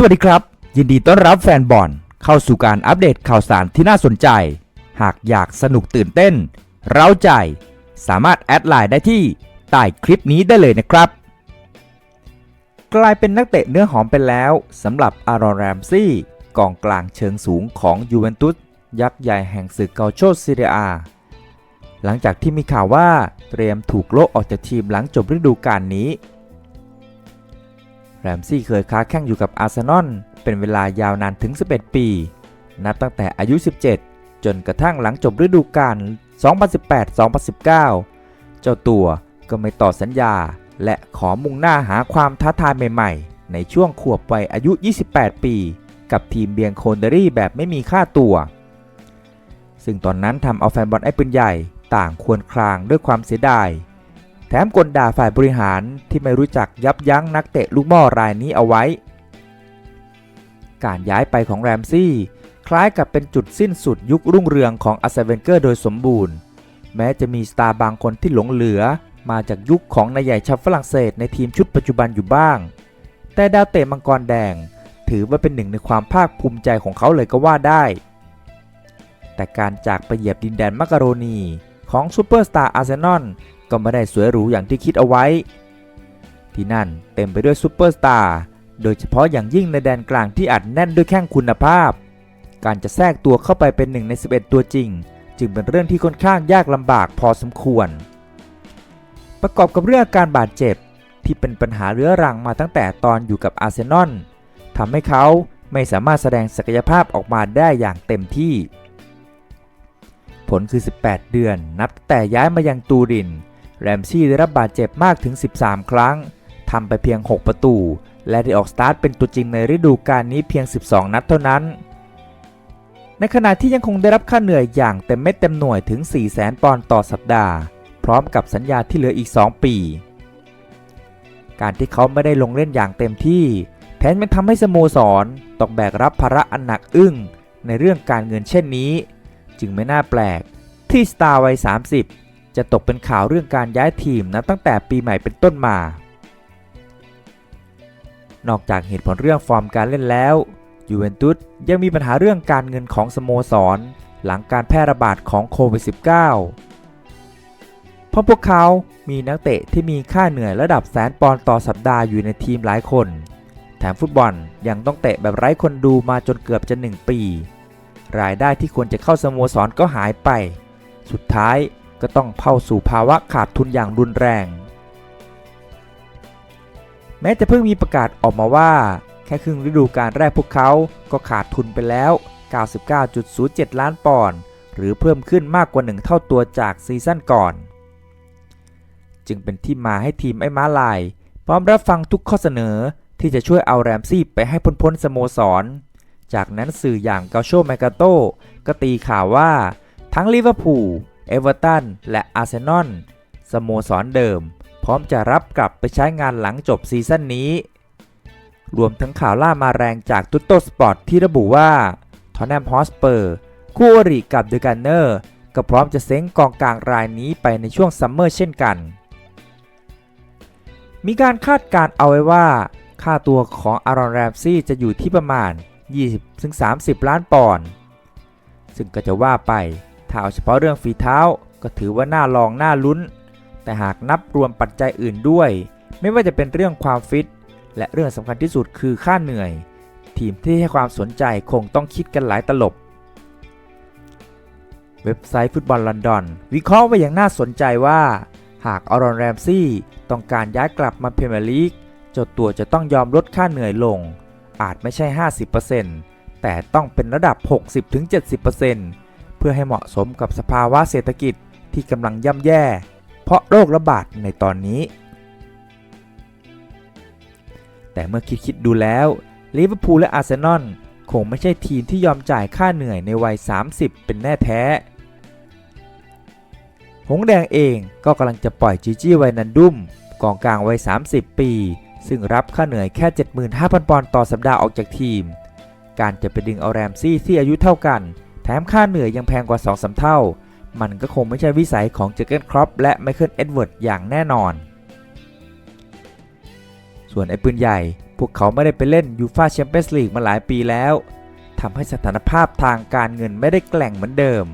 สวัสดีครับ ยินดีต้อนรับแฟนบอลเข้าสู่การอัปเดตข่าวสารที่น่าสนใจ หากอยากสนุกตื่นเต้น เร้าใจ สามารถแอดไลน์ได้ที่ใต้คลิปนี้ได้เลยนะครับ กลายเป็นนักเตะเนื้อหอมไปแล้วสำหรับอารอนแรมซี่กองกลางเชิงสูงของยูเวนตุสยักษ์ใหญ่แห่งศึกเกาโชซีเรียาหลังจากที่มีข่าวว่าเตรียมถูกโละออกจากทีมหลังจบฤดูกาลนี้ แรมซี่เคยค้าแข่งอยู่กับอาร์เซนอลเป็นเวลายาวนานถึง 11 ปี นับตั้งแต่อายุ 17 จนกระทั่งหลังจบฤดูกาล 2018-2019 เจ้าตัวก็ไม่ต่อสัญญา และขอมุ่งหน้าหาความท้าทายใหม่ๆ ในช่วงขวบวัยอายุ 28 ปี กับทีมเบียงโคนเดอรี่แบบไม่มีค่าตัว ซึ่งตอนนั้นทำเอาแฟนบอลไอ้ปืนใหญ่ต่างควรครางด้วยความเสียดาย แถมกลด่าฝ่ายบริหารที่ไม่รู้จักยับยั้งนักเตะลูกหม่อรายนี้เอาไว้ การย้ายไปของแรมซี่คล้ายกับเป็นจุดสิ้นสุดยุครุ่งเรืองของอาเซเวนเกอร์โดยสมบูรณ์ แม้จะมีสตาร์บางคนที่หลงเหลือมาจากยุคของนายใหญ่ชาวฝรั่งเศสในทีมชุดปัจจุบันอยู่บ้าง แต่ดาวเตะมังกรแดง ถือว่าเป็นหนึ่งในความภาคภูมิใจของเขาเลยก็ว่าได้ แต่การจากไปเหยียบดินแดนมักกะโรนีของซูเปอร์สตาร์อาร์เซนอล ก็ไม่ได้สวยหรูอย่างที่คิดเอาไว้ ที่นั่นเต็มไปด้วยซูเปอร์สตาร์โดยเฉพาะอย่างยิ่งในแดนกลางที่อัดแน่นด้วยแข้งคุณภาพ การจะแทรกตัวเข้าไปเป็นหนึ่งใน 11 ตัวจริง จึงเป็นเรื่องที่ค่อนข้างยากลำบากพอสมควร ประกอบกับเรื่องอาการบาดเจ็บที่เป็นปัญหาเรื้อรังมาตั้งแต่ตอนอยู่กับอาร์เซนอลทำให้เขาไม่สามารถแสดงศักยภาพออกมาได้อย่างเต็มที่ ผลคือ 18 เดือน นับแต่ย้ายมายังตูริน แรมซี่ได้รับบาดเจ็บมากถึง 13 ครั้ง ทำไปเพียง 6 ประตู และได้ออกสตาร์ทเป็นตัวจริงในฤดูกาลนี้เพียง 12 นัดเท่านั้น ในขณะที่ยังคงได้รับค่าเหนื่อยอย่างเต็มเม็ดเต็มหน่วยถึง 400,000 ปอนด์ต่อสัปดาห์ พร้อมกับสัญญาที่เหลืออีก 2 ปี การที่เขาไม่ได้ลงเล่นอย่างเต็มที่ แถมยังทำให้สโมสรต้องแบกรับภาระอันหนักอึ้งในเรื่องการเงินเช่นนี้ จึงไม่น่าแปลกที่สตาร์วัย 30 จะตกเป็นข่าวเรื่องการย้ายทีมนับตั้งแต่ปีใหม่เป็นต้นมา นอกจากเหตุผลเรื่องฟอร์มการเล่นแล้วยูเวนตุสยังมีปัญหาเรื่องการเงินของสโมสร หลังการแพร่ระบาดของโควิด -19 เพราะพวกเขามีนักเตะที่มีค่าเหนื่อยระดับแสนปอนด์ต่อสัปดาห์อยู่ในทีมหลายคน แถมฟุตบอลยังต้องเตะแบบไร้คนดูมาจนเกือบจะ 1 ปี รายได้ที่ควรจะเข้าสโมสรก็หายไป สุดท้าย ก็ต้องเข้าสู่ภาวะขาดทุนอย่างรุนแรง แม้จะเพิ่งมีประกาศออกมาว่า แค่ครึ่งฤดูกาลแรกพวกเขาก็ขาดทุนไปแล้ว 99.07 ล้านปอนด์หรือเพิ่มขึ้นมากกว่า1เท่าตัวจากซีซั่นก่อน จึงเป็นที่มาให้ทีมไอ้ม้าลาย พร้อมรับฟังทุกข้อเสนอที่จะช่วยเอาแรมซี่ไปให้พ้นพ้นสโมสร จากนั้นสื่ออย่างเกาโชแมกาโตก็ตีข่าวว่า ทั้งลิเวอร์พูล เอเวอร์ตัน และอาร์เซนอลสโมสรเดิม พร้อมจะรับกลับไปใช้งานหลังจบซีซั่นนี้ รวมทั้งข่าวล่ามาแรงจากตุตโตสปอร์ตที่ระบุว่าทอนแนมฮอสเปอร์คู่อริกับเดอะกันเนอร์ก็พร้อมจะเซ้งกองกลางรายนี้ไปในช่วงซัมเมอร์เช่นกัน มีการคาดการณ์เอาไว้ว่า ค่าตัวของอารอนแรมซี่จะอยู่ที่ประมาณ 20-30 ล้านปอนด์ซึ่งก็จะว่าไป ถ้าเอาเฉพาะเรื่องฝีเท้าก็ถือว่าน่าลองน่าลุ้น แต่หากนับรวมปัจจัยอื่นด้วย ไม่ว่าจะเป็นเรื่องความฟิต และเรื่องสำคัญที่สุดคือค่าเหนื่อย ทีมที่ให้ความสนใจคงต้องคิดกันหลายตลบ เว็บไซต์ฟุตบอลลอนดอน วิเคราะห์ไว้อย่างน่าสนใจว่า หากอารอนแรมซี่ต้องการย้ายกลับมาพรีเมียร์ลีกเจ้าตัวจะต้องยอมลดค่าเหนื่อยลง อาจไม่ใช่ 50%แต่ต้องเป็นระดับ 60-70% เพื่อให้เหมาะสมกับสภาวะเศรษฐกิจที่กำลังย่ำแย่ เพราะโรคระบาดในตอนนี้ แต่เมื่อคิดคิดดูแล้วลิเวอร์พูลและอาร์เซนอลคงไม่ใช่ทีมที่ยอมจ่ายค่าเหนื่อยในวัย 30 เป็นแน่แท้ หงแดงเองก็กำลังจะปล่อยจีจี้ไวนันดุมกองกลางวัย 30 ปี ซึ่งรับค่าเหนื่อยแค่ 75,000 ปอนด์ต่อสัปดาห์ออกจากทีม การจะไปดึงเอาแรมซี่ที่อายุเท่ากัน ถมค่าเหนื่อยยังแพงกว่า 2-3 เท่า มันก็คงไม่ใช่วิสัยของเจอร์เกนครอปและไมเคิลเอ็ดเวิร์ดอย่างแน่นอน ส่วนไอ้ปืนใหญ่ พวกเขาไม่ได้ไปเล่นยูฟาแชมเปี้ยนส์ลีกมาหลายปีแล้วทำให้สถานภาพทางการเงินไม่ได้แกล่งเหมือนเดิม